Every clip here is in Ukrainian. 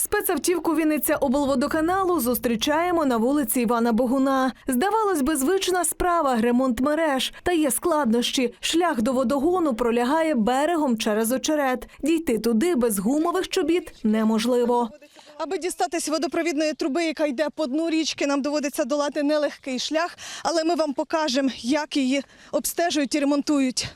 Спецавтівку Вінниця облводоканалу зустрічаємо на вулиці Івана Богуна. Здавалось би, звична справа ремонт мереж. Та є складнощі. Шлях до водогону пролягає берегом через очерет. Дійти туди без гумових чобіт неможливо. Аби дістатись водопровідної труби, яка йде по дну річки, нам доводиться долати нелегкий шлях, але ми вам покажемо, як її обстежують і ремонтують.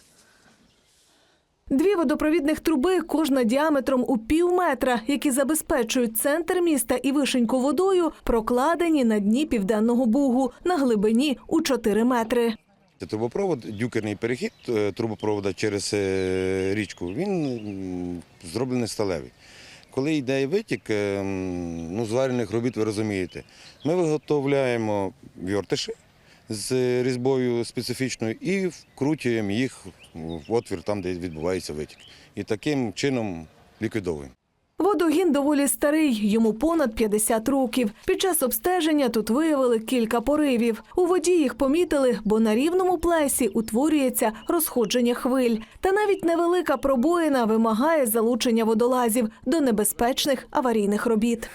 Дві водопровідних труби, кожна діаметром у пів метра, які забезпечують центр міста і вишеньку водою, прокладені на дні південного бугу на глибині у 4 метри. Це Трубопровод, дюкерний перехід е, трубопроводу через е, річку, він зроблений сталевий. Коли йде витік, е, ну, зварених робіт, ви розумієте, ми виготовляємо вьортиші з різьбою специфічною і вкручуємо їх в отвір там, де відбувається витік. І таким чином ліквідовуємо. Водогін доволі старий, йому понад 50 років. Під час обстеження тут виявили кілька поривів. У воді їх помітили, бо на рівному плесі утворюється розходження хвиль. Та навіть невелика пробоїна вимагає залучення водолазів до небезпечних аварійних робіт.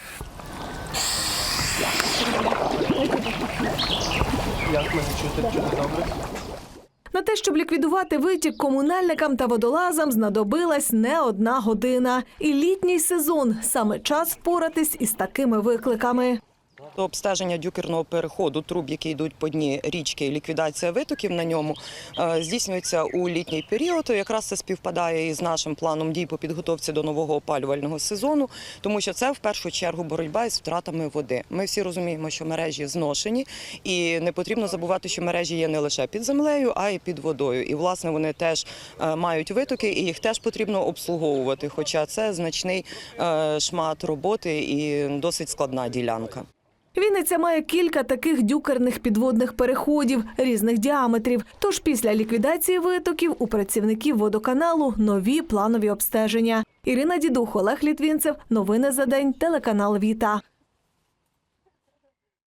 На те, щоб ліквідувати витік комунальникам та водолазам, знадобилась не одна година. І літній сезон саме час впоратись із такими викликами. До обстеження дюкерного переходу труб, які йдуть по дні річки, ліквідація витоків на ньому е, здійснюється у літній період. Якраз це співпадає із нашим планом дій по підготовці до нового опалювального сезону, тому що це в першу чергу боротьба із втратами води. Ми всі розуміємо, що мережі зношені, і не потрібно забувати, що мережі є не лише під землею, а й під водою. І власне вони теж е, мають витоки, і їх теж потрібно обслуговувати. Хоча це значний е, шмат роботи і досить складна ділянка. Вінниця має кілька таких дюкерних підводних переходів різних діаметрів. Тож після ліквідації витоків у працівників водоканалу нові планові обстеження. Ірина Дідух, Олег Літвінцев. Новини за день. Телеканал Віта.